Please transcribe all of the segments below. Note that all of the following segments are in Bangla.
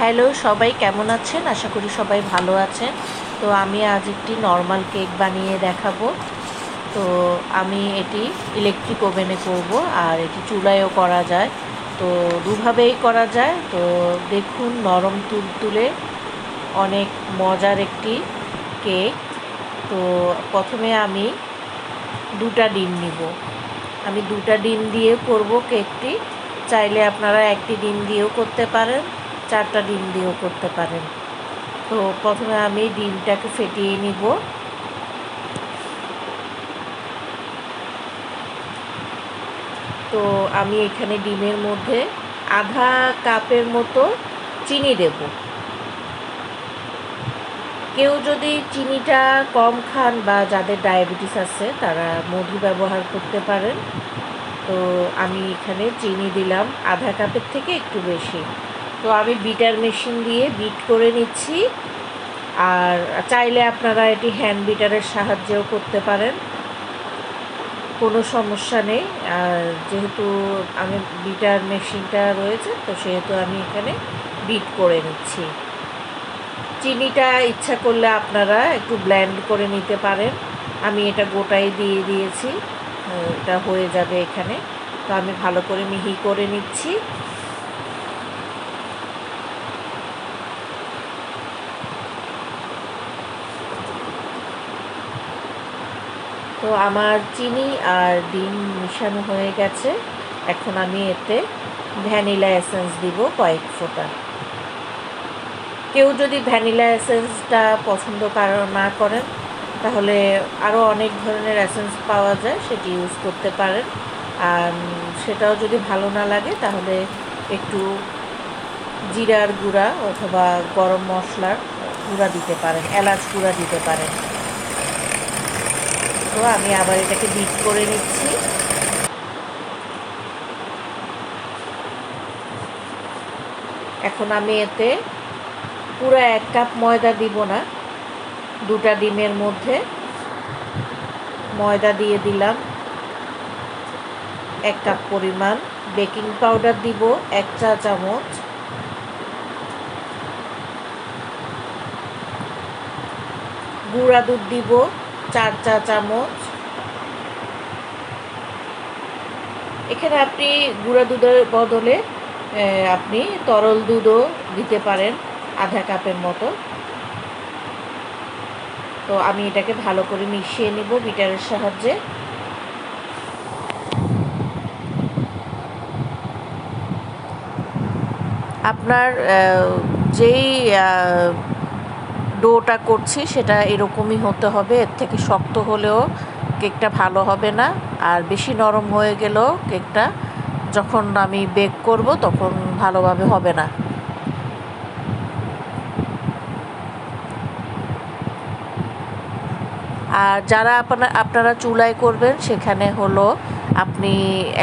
হ্যালো, সবাই কেমন আছেন? আশা করি সবাই ভালো আছেন। তো আমি আজ একটি নর্মাল কেক বানিয়ে দেখাবো। তো আমি এটি ইলেকট্রিক ওভেনে করব, আর এটি চুলায়ও করা যায়। তো দুভাবেই করা যায়। তো দেখুন, নরম তুলতুলে অনেক মজার একটি কেক তো প্রথমে আমি দুটা ডিম নিব। আমি দুটা ডিম দিয়ে করব কেকটি চাইলে আপনারা একটি ডিম দিয়েও করতে পারেন। চারটা ডিম দিয়েও করতে পারেন। তো প্রথমে আমি ডিমটাকে ফেটিয়ে নিব। তো আমি এখানে ডিমের মধ্যে আধা কাপের মতো চিনি দেব। কেউ যদি চিনিটা কম খান বা যাদের ডায়াবেটিস আছে, তারা মধু ব্যবহার করতে পারেন। তো আমি এখানে চিনি দিলাম। আধা কাপের থেকে একটু বেশি। তো আমি বিটার মেশিন দিয়ে বিট করে নিচ্ছি। আর চাইলে আপনারা এটি হ্যান্ড বিটারের সাহায্যেও করতে পারেন। কোনো সমস্যা নেই। আর যেহেতু আমি বিটার মেশিনটা রয়েছে, তো সেহেতু আমি এখানে বিট করে নিচ্ছি। চিনিটা ইচ্ছা করলে আপনারা একটু ব্ল্যান্ড করে নিতে পারেন। আমি এটা গোটাই দিয়ে দিয়েছি। এটা হয়ে যাবে এখানে। তো আমি ভালো করে মিহি করে নিচ্ছি। তো আমার চিনি আর ডিম মিশানো হয়ে গেছে। এখন আমি এতে ভ্যানিলা এসেন্স দিব কয়েক ফোঁটা। কেউ যদি ভ্যানিলা এসেন্সটা পছন্দ না করেন, তাহলে আরও অনেক ধরনের এসেন্স পাওয়া যায়, সেটি ইউজ করতে পারেন। আর সেটাও যদি ভালো না লাগে, তাহলে একটু জিরার গুঁড়া অথবা গরম মশলার গুঁড়া দিতে পারেন, এলাচ গুঁড়া দিতে পারেন। তো আমি আবার এটাকে বিট করে নিচ্ছি। এখন আমি এতে পুরো এক কাপ ময়দা দিব না, দুটা ডিমের মধ্যে। ময়দা দিয়ে দিলাম এক কাপ পরিমাণ। বেকিং পাউডার দিব এক চা চামচ। গুঁড়া দুধ দিব চার চা চামচ। এখানে আপনি গুঁড়া দুধের বদলে আপনি তরল দুধও দিতে পারেন আধা কাপের মতো। তো আমি এটাকে ভালো করে মিশিয়ে নিব বিটারের সাহায্যে। আপনার যেই ডোটা করছি, সেটা এরকমই হতে হবে। এর থেকে শক্ত হলেও কেকটা ভালো হবে না। আর বেশি নরম হয়ে গেলেও কেকটা যখন আমি বেক করব, তখন ভালোভাবে হবে না। আর যারা আপনার, আপনারা চুলায় করবেন, সেখানে হলো আপনি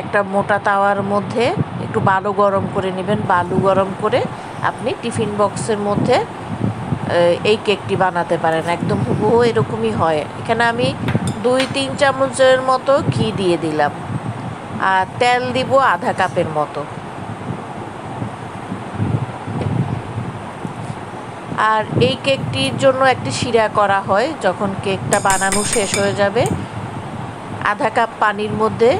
একটা মোটা তাওয়ার মধ্যে একটু বালু গরম করে নেবেন। বালু গরম করে আপনি টিফিন বক্সের মধ্যে এই কেকটি বানাতে পারেন। একদম হুবহু এরকমই হয়। এখানে আমি দুই, তিন চামচের মতো ঘি দিয়ে দিলাম। আর তেল দিব আধা কাপের মতো। আর এই কেকটির জন্য একটি শিরা করা হয়, যখন কেকটা বানানো শেষ হয়ে যাবে। আধা কাপ পানির মধ্যে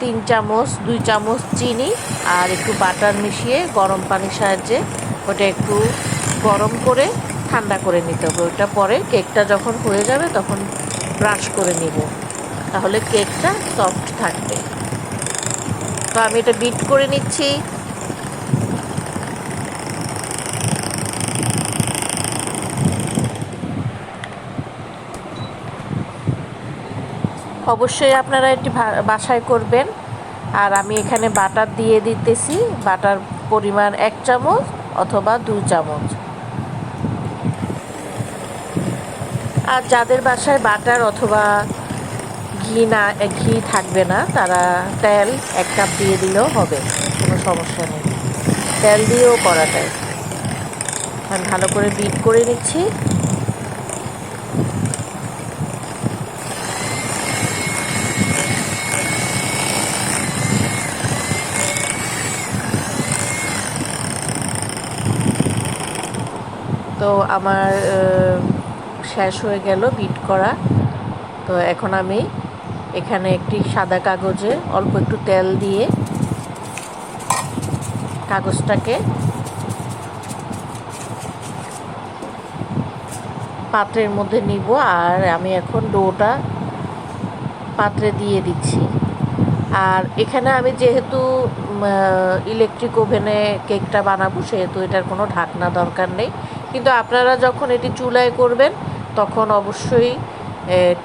তিন চামচ, দুই চামচ চিনি আর একটু বাটার মিশিয়ে গরম পানির সাহায্যে ওটা একটু গরম করে ঠান্ডা করে নিতে হবে। ওইটা পরে কেকটা যখন হয়ে যাবে তখন ব্রাশ করে নিব। তাহলে কেকটা সফট থাকবে। তো আমি এটা বিট করে নিচ্ছি। অবশ্যই আপনারা এটি বাসায় করবেন। আর আমি এখানে বাটার দিয়ে দিতেছি। বাটার পরিমাণ এক চামচ অথবা দু চামচ। আর যাদের বাসায় বাটার অথবা ঘি না, ঘি থাকবে না, তারা তেল এক কাপ দিয়ে দিলেও হবে, কোনো সমস্যা নেই। তেল দিয়েও করা যায়। আমি ভালো করে বিট করে নিচ্ছি। তো আমার শেষ হয়ে গেল বিট করা। তো এখন আমি এখানে একটি সাদা কাগজে অল্প একটু তেল দিয়ে কাগজটাকে পাত্রের মধ্যে নিব, আর আমি এখন ডোটা পাত্রে দিয়ে দিচ্ছি। আর এখানে আমি যেহেতু ইলেকট্রিক ওভেনে কেকটা বানাবো, সেহেতু এটার কোনো ঢাকনা দরকার নেই। কিন্তু আপনারা যখন এটি চুলায় করবেন তখন অবশ্যই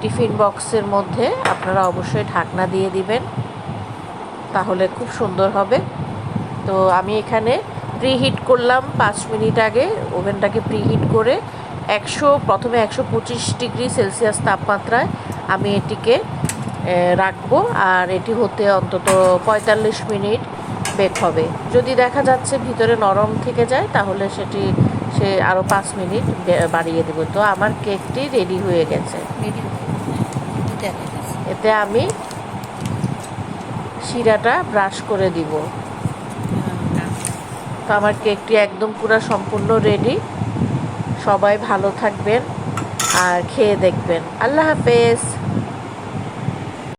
টিফিন বক্সের মধ্যে আপনারা অবশ্যই ঢাকনা দিয়ে দিবেন। তাহলে খুব সুন্দর হবে। তো আমি এখানে প্রিহিট করলাম পাঁচ মিনিট আগে, ওভেনটাকে প্রিহিট করে একশো, প্রথমে একশো পঁচিশ ডিগ্রি সেলসিয়াস তাপমাত্রায় আমি এটিকে রাখব। আর এটি হতে অন্তত পঁয়তাল্লিশ মিনিট বেক হবে। যদি দেখা যাচ্ছে ভিতরে নরম থেকে যায় তাহলে সেটি সে আরও পাঁচ মিনিট বাড়িয়ে দেবো। তো আমার কেকটি রেডি হয়ে গেছে। এতে আমি শিরাটা ব্রাশ করে দিব। তো আমার কেকটি একদম পুরো সম্পূর্ণ রেডি। সবাই ভালো থাকবেন আর খেয়ে দেখবেন। আল্লাহ হাফেজ।